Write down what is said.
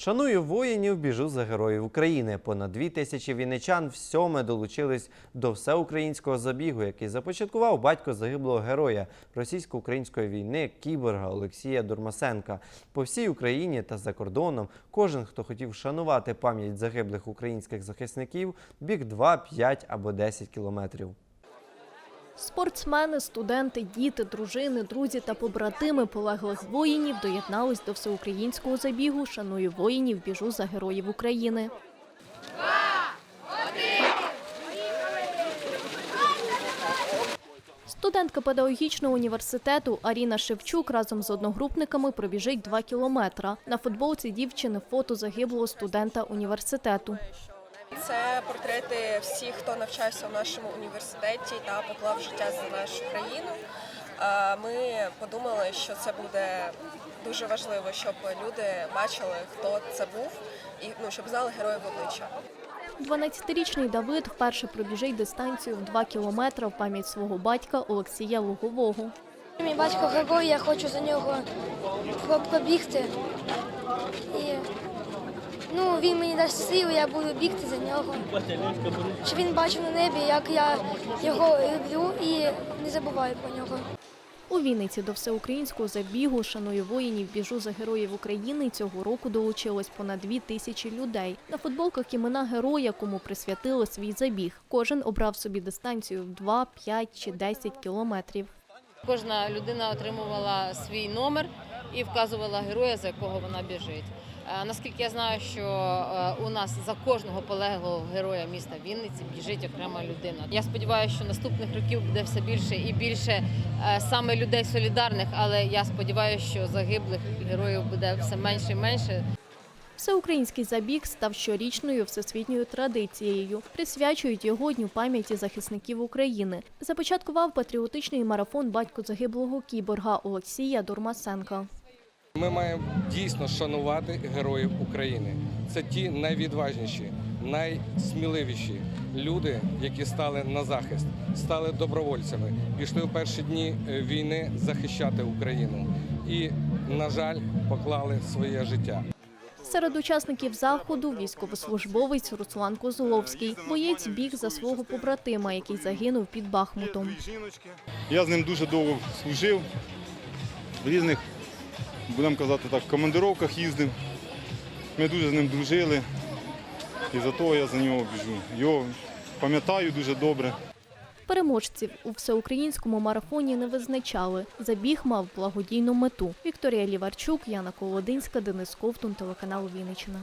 Шаную воїнів, біжу за героїв України. Понад дві тисячі вінничан всьоме долучились до всеукраїнського забігу, який започаткував батько загиблого героя російсько-української війни кіборга Олексія Дурмасенка. По всій Україні та за кордоном кожен, хто хотів шанувати пам'ять загиблих українських захисників, біг 2, 5 або 10 кілометрів. Спортсмени, студенти, діти, дружини, друзі та побратими полеглих воїнів доєднались до всеукраїнського забігу Шаную воїнів, біжу за героїв України. Студентка педагогічного університету Аріна Шевчук разом з одногрупниками пробіжить 2 кілометра. На футболці дівчини фото загиблого студента університету. Це портрети всіх, хто навчався в нашому університеті та поклав життя за нашу країну. Е, Ми подумали, що це буде дуже важливо, щоб люди бачили, хто це був, і ну щоб знали героїв обличчя. 12-річний Давид вперше пробіжить дистанцію в 2 кілометри в пам'ять свого батька Олексія Лугового. Мій батько герой, я хочу за нього по- побігти. І ну, він мені дасть силу, я буду бігти за нього. Щоб він бачив на небі, як я його люблю і не забуваю про нього. У Вінниці до всеукраїнського забігу «Шаную воїнів, біжу за героїв України» цього року долучилось понад дві тисячі людей. На футболках імена героя, кому присвятили свій забіг. Кожен обрав собі дистанцію в 2, 5 чи 10 кілометрів. Кожна людина отримувала свій номер і вказувала героя, за якого вона біжить. Е, Наскільки я знаю, що е, у нас за кожного полеглого героя міста Вінниці біжить окрема людина. Я сподіваюся, що наступних років буде все більше і більше е, саме людей солідарних, але я сподіваюся, що загиблих героїв буде все менше і менше. Всеукраїнський забіг став щорічною всесвітньою традицією. Присвячують його Дню пам'яті захисників України. Започаткував патріотичний марафон батько загиблого кіборга Олексія Дурмасенка. Ми маємо дійсно шанувати героїв України. Це ті найвідважніші, найсміливіші люди, які стали на захист, стали добровольцями, пішли у перші дні е, війни захищати Україну і, на жаль, поклали своє життя. Серед учасників заходу військовослужбовець Руслан Козловський. Боєць біг за свого побратима, який загинув під Бахмутом. Я з ним дуже довго служив, в різних, будемо казати так, командировках їздив. Ми дуже з ним дружили. І за того я за нього біжу. Його пам'ятаю дуже добре. Переможців у всеукраїнському марафоні не визначали. Забіг мав благодійну мету. Вікторія Ліварчук, Яна Колодинська, Денис Ковтун, телеканал Вінниччина.